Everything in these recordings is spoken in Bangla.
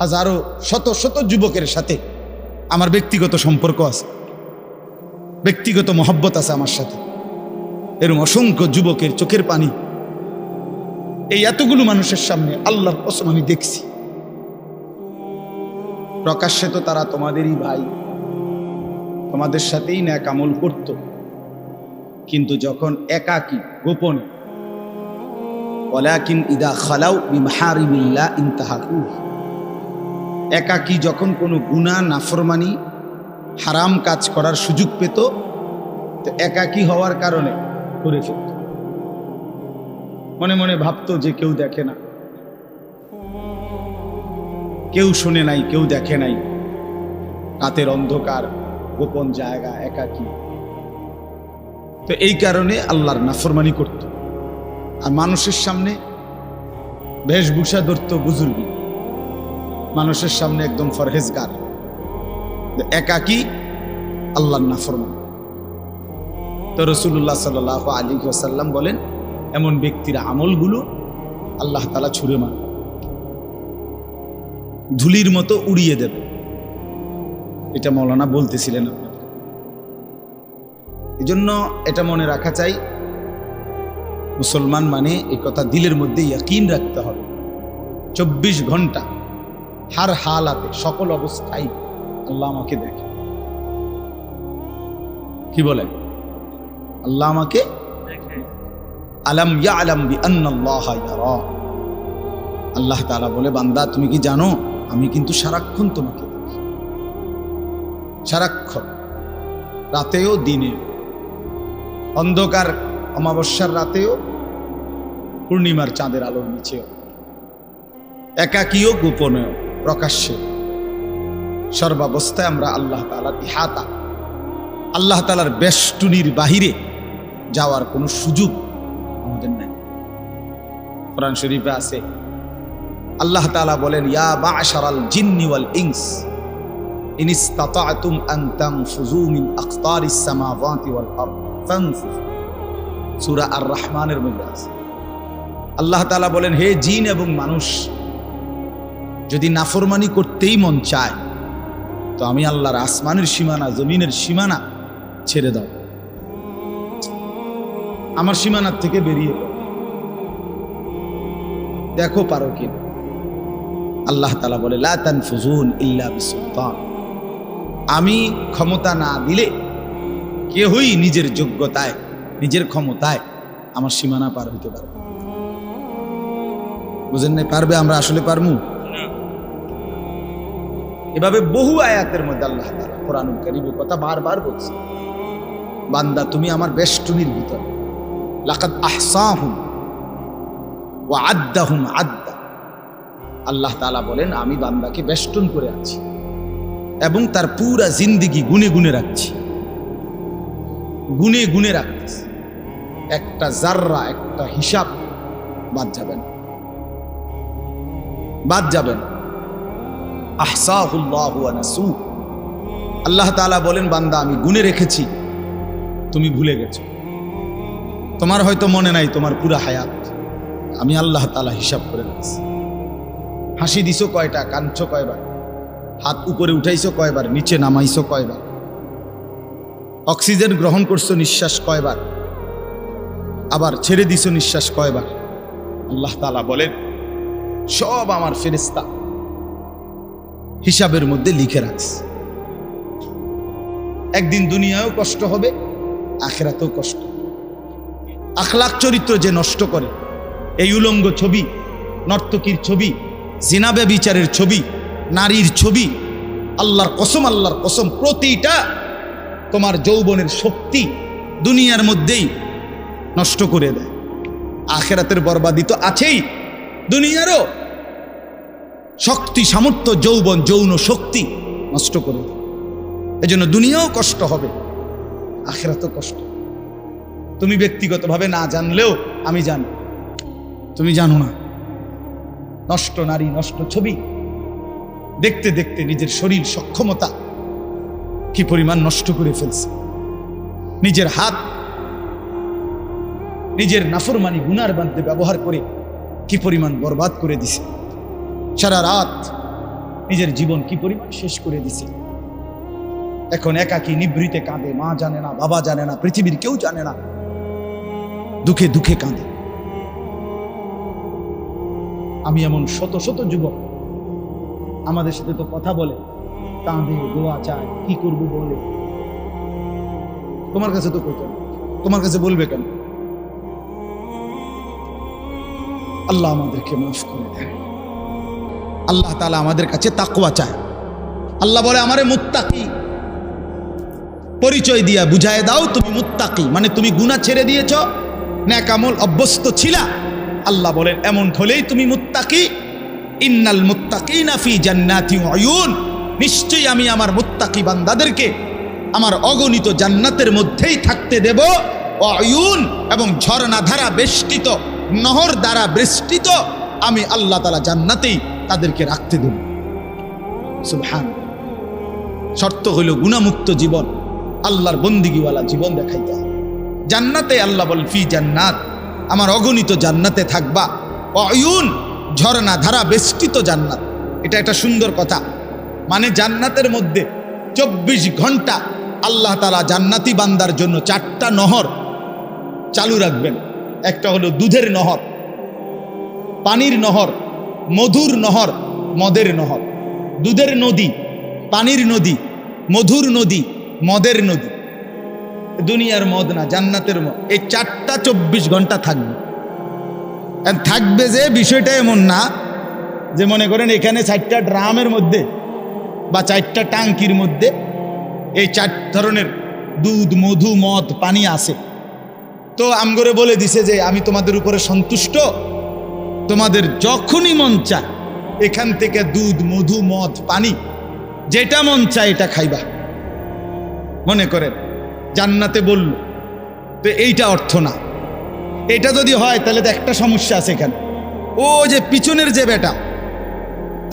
হাজারো, শত শত যুবকের সাথে আমার ব্যক্তিগত সম্পর্ক আছে। ব্যক্তিগত মহব্বত আছে আমার সাথে। এরম অসংখ্য যুবকের চোখের পানি এই এতগুলো মানুষের সামনে আল্লাহ আমি দেখছি। প্রকাশ্যে তো তারা তোমাদেরই ভাই, তোমাদের সাথেই ন্যাক আমল করত। কিন্তু যখন একাকী, গোপন, ওয়ালাকিন ইদা খালাউ বিমাহারিমিল্লাহ ইনতাহাকু একাকী যখন কোনো গুনাহ, নাফরমানি, হারাম কাজ করার সুযোগ পেত, তো একাকী হওয়ার কারণে করে ফেলত। মনে মনে ভাবতো যে কেউ দেখে না। কেউ শুনে নাই, কেউ দেখে নাই। রাতের অন্ধকার, গোপন জায়গা, একাকী। তো এই কারণে আল্লাহর নাফরমানি করত। আর মানুষের সামনে বেশভূষা ধরত বুজুর্গি। মানুষের সামনে একদম ফরহেজগার একাকী আল্লাহর নাফরমান। তো রসুল্লাহ সাল আলী ওসাল্লাম বলেন, এমন ব্যক্তির আমলগুলো আল্লাহ তালা ছুঁড়ে মার। ধুলির মতো উড়িয়ে দেবে। এটা মৌলানা বলতেছিলেন এই জন্য এটা মনে রাখা চাই, মুসলমান মানে এই কথা দিলের মধ্যে ইয়াকিন রাখতে হবে। চব্বিশ ঘণ্টা হার হাল হালাতে সকল অবস্থায় আল্লাহ আমাকে দেখে। কি বলেন? আল্লাহ আমাকে আলাম ইয়া আলাম বি আল্লাহ তাআলা বলে, বান্দা, তুমি কি জানো? আমি কিন্তু সারাক্ষণ তোমাকে দেখি। সারাক্ষণ। রাতেও দিনে অন্ধকার, অমাবস্যার রাতেও, পূর্ণিমার চাঁদের আলোর নিচেও। একাকীয় গোপনেও। প্রকাশ্যে। সর্বাবস্থায় আমরা আল্লাহ তালার ইহাতা, আল্লাহ তালার বেষ্টনীর বাহিরে যাওয়ার কোনো সুযোগ আমাদের নেই। কোরআন শরীফে আছে, আল্লাহ তালা বলেন, ইয়া বাশারাল জিন্নি ওয়াল ইংস আছে। আল্লাহ তাআলা বলেন, হে জিন এবং মানুষ যদি নাফরমানি করতেই মন চায়, তো আমি আল্লাহর আসমানের সীমানা, জমিনের সীমানা ছেড়ে দাও। আমার সীমানার থেকে বেরিয়ে দেখো পারো কি আল্লাহ তালা বলে, লা তানফুজুন ইল্লা বিসুলতান। আমি ক্ষমতা না দিলে কেহই নিজের যোগ্যতায়, নিজের ক্ষমতায় আমার সীমানা পার হইতে পারবে বুঝেন নাই, পারবে, আমরা আসলে পারমু? এভাবে বহু আয়াতের মধ্যে আল্লাহ তালা কোরআনুল কারীমের কথা বারবার বলছে। বান্দা, তুমি আমার বেষ্টনীর ভিতরে। লাকাদ আহসাহুম ওয়া আদ্দাহুম আদ্দা। আল্লাহ তাআলা বলেন, আমি বান্দাকে বেষ্টন করে আছি এবং তার পুরা জিন্দিগি গুনে গুনে রাখছি। গুনে গুনে রাখতেছি। একটা জাররা একটা হিসাব বাদ যাবে না। বাদ যাবে না। আহসাহুল্লাহু নাসু আল্লাহ তাআলা বলেন, বান্দা, আমি গুনে রেখেছি, তুমি ভুলে গেছো। তোমার হয়তো মনে নাই তোমার পুরা হায়াত। আমি আল্লাহ তাআলা হিসাব করে রাখছি। হাসি দিছো কয়টা, কাঁদছো কয়বার? হাত উপরে উঠাইছো কয়বার, নিচে নামাইছো কয়বার? অক্সিজেন গ্রহণ করছ নিঃশ্বাস কয়বার? আবার ছেড়ে দিছো নিঃশ্বাস কয়বার? আল্লাহ তালা বলেন, সব আমার ফেরেস্তা হিসাবের মধ্যে লিখে রাখছে একদিন দুনিয়ায়ও কষ্ট হবে, আখেরাতেও কষ্ট। আখলাক চরিত্র যে নষ্ট করে, এই উলঙ্গ ছবি, নর্তকীর ছবি জিনাবে বিচারের ছবি, নারীর ছবি, আল্লাহর কসম আল্লাহর কসম, প্রতিটা তোমার যৌবনের শক্তি দুনিয়ার মধ্যেই নষ্ট করে দেয়। আখেরাতের বরবাদি তো আছেই, দুনিয়ারও। শক্তি, সামর্থ্য, যৌবন, যৌন শক্তি নষ্ট করে এজন্য দুনিয়াও কষ্ট হবে, আখেরাতও কষ্ট। তুমি ব্যক্তিগতভাবে না জানলেও আমি জানি। তুমি জানো না। নষ্ট নারী, নষ্ট ছবি। দেখতে দেখতে নিজের শরীর সক্ষমতা কি পরিমাণ নষ্ট করে ফেলছে? নিজের হাত, নিজের নাফরমানি, গুনার বান্ধে ব্যবহার করে কি পরিমাণ বরবাদ করে দিছে? সারা রাত নিজের জীবন কি পরিমাণ শেষ করে দিছে? এখন একাকী নিবৃতে কাঁদে, মা জানে না, বাবা জানে না, পৃথিবীর কেউ জানে না। দুঃখে দুঃখে কাঁদে। আমি এমন শত শত যুবক, আমাদের সাথে তো কথা বলে কাঁদে দোয়া চায়, কি করব বলে। তোমার কাছে তো কইতো তোমার কাছে বলবে কেন? আল্লাহ আমাদেরকে মাফ করে দেন। আল্লাহ তালা আমাদের কাছে তাকুয়া চায়। আল্লাহ বলে, আমারে মুত্তাকি। পরিচয় দিয়া বুঝায় দাও, তুমি মুত্তাকি। মানে তুমি গুনাহ ছেড়ে দিয়েছ, ন্যাকামল অভ্যস্ত ছিলা। আল্লাহ বলেন, এমন হলেই তুমি মুত্তাকি। ইন্নাল মুত্তাকি নাফি জান্নাতি উয়ুন নিশ্চয়ই আমি আমার মুত্তাকি বান্দাদেরকে আমার অগণিত জান্নাতের মধ্যেই থাকতে দেব। অয়ুন এবং ঝর্ণা ধারা বেষ্টিত, নহর দ্বারা বেষ্টিত। আমি আল্লাহ তালা জান্নাতেই তাদেরকে রাখতে দেব। সুবহান। শর্ত হইল গুণামুক্ত জীবন, আল্লাহর বন্দিগিওয়ালা জীবন দেখাইতে হবে। জান্নাতে আল্লাহ বল ফি জান্নাত। আমার অগণিত জান্নাতে থাকবা। অয়ুন, ঝর্ণা ধারা বেষ্টিত জান্নাত। এটা একটা সুন্দর কথা। মানে জান্নাতের মধ্যে চব্বিশ ঘণ্টা আল্লাহ তালা জান্নাতি বান্দার জন্য চারটা নহর চালু রাখবেন। একটা হলো দুধের নহর, পানির নহর মধুর নহর, মদের নহর। দুধের নদী, পানির নদী, মধুর নদী, মদের নদী। দুনিয়ার মদ না, জান্নাতের মদ। এই চারটা চব্বিশ ঘণ্টা থাকবে। থাকবে যে, বিষয়টা এমন না যে, মনে করেন এখানে চারটা ড্রামের মধ্যে বা চারটা টাঙ্কির মধ্যে এই চার ধরনের দুধ, মধু, মদ, পানি আছে। তো আমগরে বলে দিছে যে, আমি তোমাদের উপরে সন্তুষ্ট তোমাদের যখনই মন চায়, এখান থেকে দুধ, মধু, মদ, পানি, যেটা মন চায় এটা খাইবা। মনে করেন, জান্নাতে বলল, তো এইটা অর্থ না। এটা যদি হয়, তাহলে তো একটা সমস্যা আছে এখানে। ও যে পিছনের যে বেটা,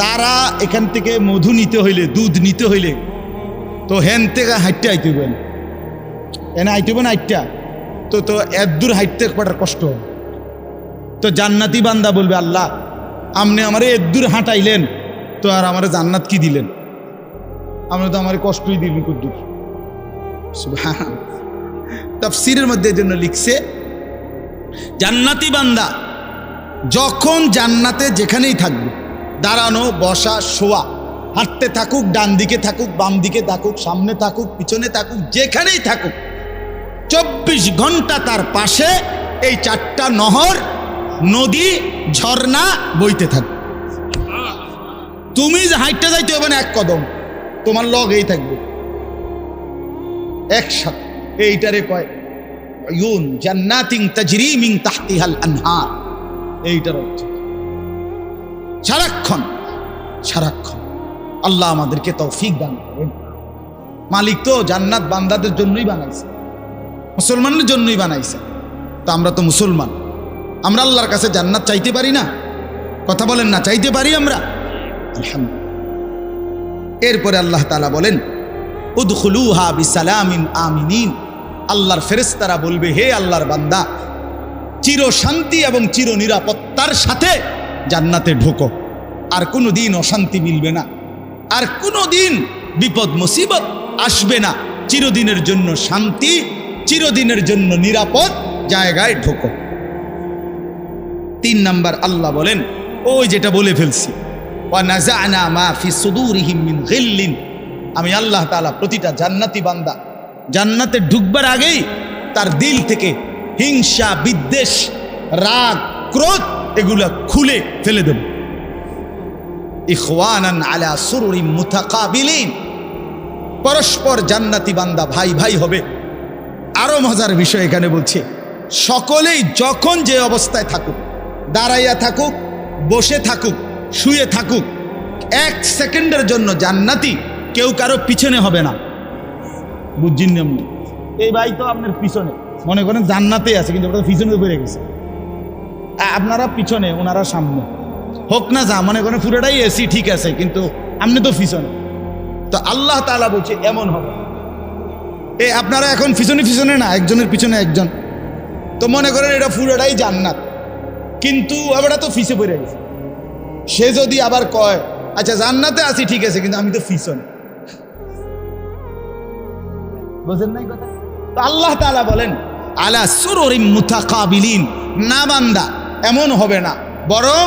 তারা এখান থেকে মধু নিতে হইলে, দুধ নিতে হইলে, তো হেন থেকে হাইটতে আইতে হইবেন এনে আইতে হইবেন হাইটটা। তো তো এত দূর হাইটতে কটার কষ্ট হবে। তো জান্নাতি বান্দা বলবে, আল্লাহ, আপনি আমারে এত দূর হাঁটাইলেন, তো আর আমার জান্নাত কি দিলেন? আমরা তো আমার কষ্টই দিলেন কুদ্দুর। তফসিরের মধ্যে জন্য লিখছে, জান্নাতি বান্দা, যখন জান্নাতে যেখানেই থাকবে, দাঁড়ানো, বসা, শোয়া, হাঁটতে থাকুক, ডান দিকে থাকুক, বাম দিকে থাকুক, সামনে থাকুক, পিছনে থাকুক, যেখানেই থাকুক, চব্বিশ ঘণ্টা তার পাশে এই চারটা নহর নদী, ঝর্ণা বইতে থাকবে তুমি যে হাইটটা যাইতে হবে না, এক কদম, তোমার লগ এই থাকবে। একসাথে, এইটারে কয় ইউন জান্নাতিং তাজরি মিন তাহতিহাল আনহার। এইটার অর্থ। সারাক্ষণ সারাক্ষণ আল্লাহ আমাদেরকে তৌফিক দান করেন। মালিক তো জান্নাত বান্দাদের জন্যই বানাইছে মুসলমানের জন্যই বানাইছে। তা আমরা তো মুসলমান। আমরা আল্লাহর কাছে জান্নাত চাইতে পারি না। কথা বলেন না, চাইতে পারি আমরা। এরপরে আল্লাহ তালা বলেন, উদখুলুহা বিসালামিন আমিনিন। আল্লাহর ফেরেশতারা বলবে, হে আল্লাহর বান্দা, চির শান্তি এবং চির নিরাপত্তার সাথে জান্নাতে ঢোকো। আর কোনো দিন অশান্তি মিলবে না। আর কোনো দিন বিপদ, মুসিবত আসবে না। চিরদিনের জন্য শান্তি, চিরদিনের জন্য নিরাপদ জায়গায় ঢোকো। তিন নাম্বার আল্লাহ বলেন, ওই যেটা বলে ফেলছি আমি আল্লাহ তাআলা প্রতিটা জান্নাতি বান্দা, জান্নাতে ঢুকবার আগেই তার দিল থেকে হিংসা, বিদ্বেষ, রাগ, ক্রোধ এগুলা খুলে ফেলে দেব। ইখওয়ানান আলা সুরুরিম মুতাকাবিলিন। পরস্পর জান্নাতি বান্দা ভাই ভাই হবে। আরও মজার বিষয় এখানে বলছে, সকলেই যখন যে অবস্থায় থাকুক দাঁড়াইয়া থাকুক, বসে থাকুক, শুয়ে থাকুক, এক সেকেন্ডের জন্য জান্নাতি কেউ কারও পিছনে হবে না। বুঝছেন এমনি এই ভাই তো আপনার পিছনে। মনে করেন জান্নাতে আছে, কিন্তু ওটা পিছনে বেড়ে গেছে। আপনারা পিছনে, ওনারা সামনে। হোক না যা, মনে করেন পুরোটাই এসি, ঠিক আছে, কিন্তু আপনি তো পিছনে। তো আল্লাহ তাআলা বলছে, এমন হবে। এ, আপনারা এখন পিছনে পিছনে না, একজনের পিছনে একজন। তো মনে করেন এটা পুরোটাই জান্নাত। কিন্তু আবার তো ফিসে পড়ে গেছে। সে যদি আবার কয় আচ্ছা জান্নাতে আছি ঠিক আছে, কিন্তু আমি তো পিছনে বোঝেন নাই কথা? তো আল্লাহ তাআলা বলেন, আলা সুররিম মুতাকাবিলিন। না বান্দা, এমন হবে না। বরং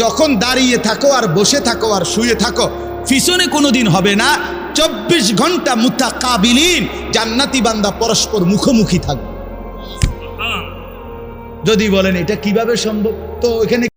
যখন দাঁড়িয়ে থাকো আর বসে থাকো আর শুয়ে থাকো পিছনে কোনোদিন হবে না। চব্বিশ ঘণ্টা মুতাকাবিলিন। জান্নাতি বান্দা পরস্পর মুখোমুখি থাকবে। যদি বলেন এটা কীভাবে সম্ভব? তো এখানে